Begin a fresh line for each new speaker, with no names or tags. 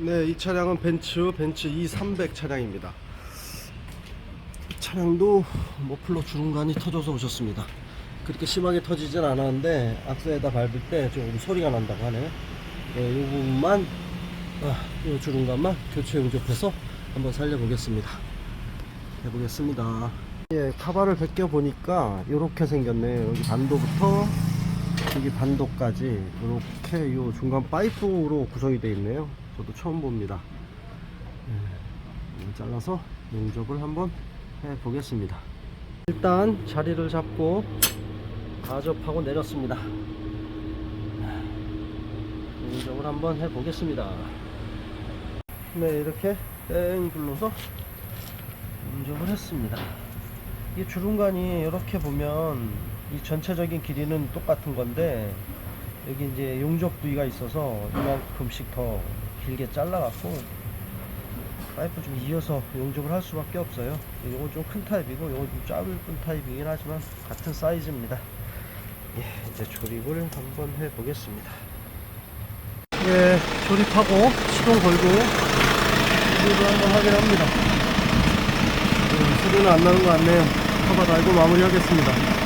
네, 이 차량은 벤츠 벤츠 E300 차량입니다. 이 차량도 머플러 주름관이 터져서 오셨습니다. 그렇게 심하게 터지진 않았는데 악셀에다 밟을 때 조금 소리가 난다고 하네요. 네, 이 부분만 아, 이 주름관만 교체 용접해서 한번 살려보겠습니다. 해보겠습니다. 예, 카바를 벗겨 보니까 이렇게 생겼네요. 여기 반도부터 여기 반도까지 이렇게 이 중간 파이프로 구성이 되어 있네요. 저도 처음 봅니다. 예, 잘라서 용접을 한번 해 보겠습니다. 일단 자리를 잡고 가접하고 내렸습니다. 용접을 한번 해 보겠습니다. 네, 이렇게 땡 불러서 용접을 했습니다. 이 주름관이 이렇게 보면 이 전체적인 길이는 똑같은 건데 여기 이제 용접 부위가 있어서 이만큼씩 더 길게 잘라갖고 파이프 좀 이어서 용접을 할 수밖에 없어요. 이건 좀 큰 타입이고 이건 좀 짧은 타입이긴 하지만 같은 사이즈입니다. 예, 이제 조립을 한번 해보겠습니다. 예, 조립하고 시동 걸고 조립을 한번 확인합니다. 음, 소리는 안 나는 것 같네요. 커버 달고 마무리하겠습니다.